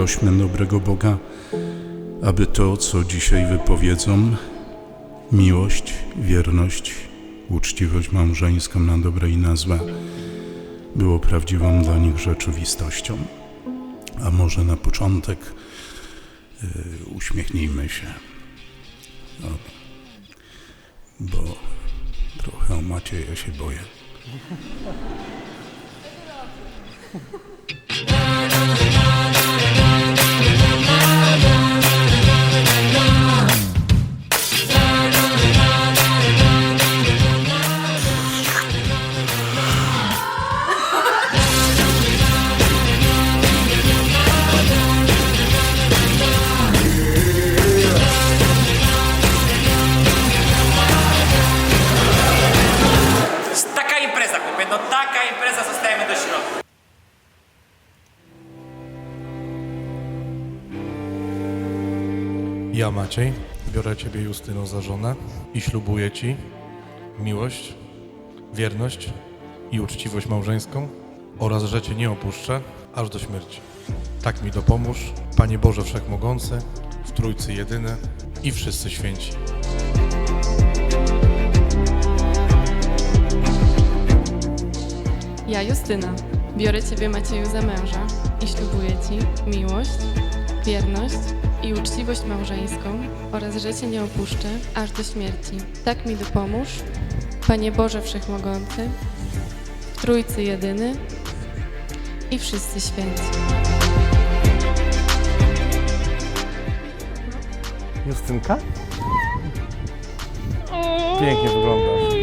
prośmy dobrego Boga, aby to, co dzisiaj wypowiedzą, miłość, wierność, uczciwość małżeńską na dobre i na złe, było prawdziwą dla nich rzeczywistością. A może na początek y, uśmiechnijmy się. No, bo trochę o Macieja się boję. chłopie, no taka impreza, zostajemy do środka. Ja, Maciej, biorę Ciebie, Justyno, za żonę i ślubuję Ci miłość, wierność i uczciwość małżeńską oraz, że Cię nie opuszczę aż do śmierci. Tak mi dopomóż, Panie Boże Wszechmogący, w Trójcy Jedyny i wszyscy święci. Ja, Justyna, biorę Ciebie, Macieju, za męża i ślubuję Ci miłość, wierność i uczciwość małżeńską oraz, że Cię nie opuszczę aż do śmierci. Tak mi dopomóż, Panie Boże Wszechmogący, w Trójcy Jedyny i wszyscy święci. Justynka? Pięknie wyglądasz.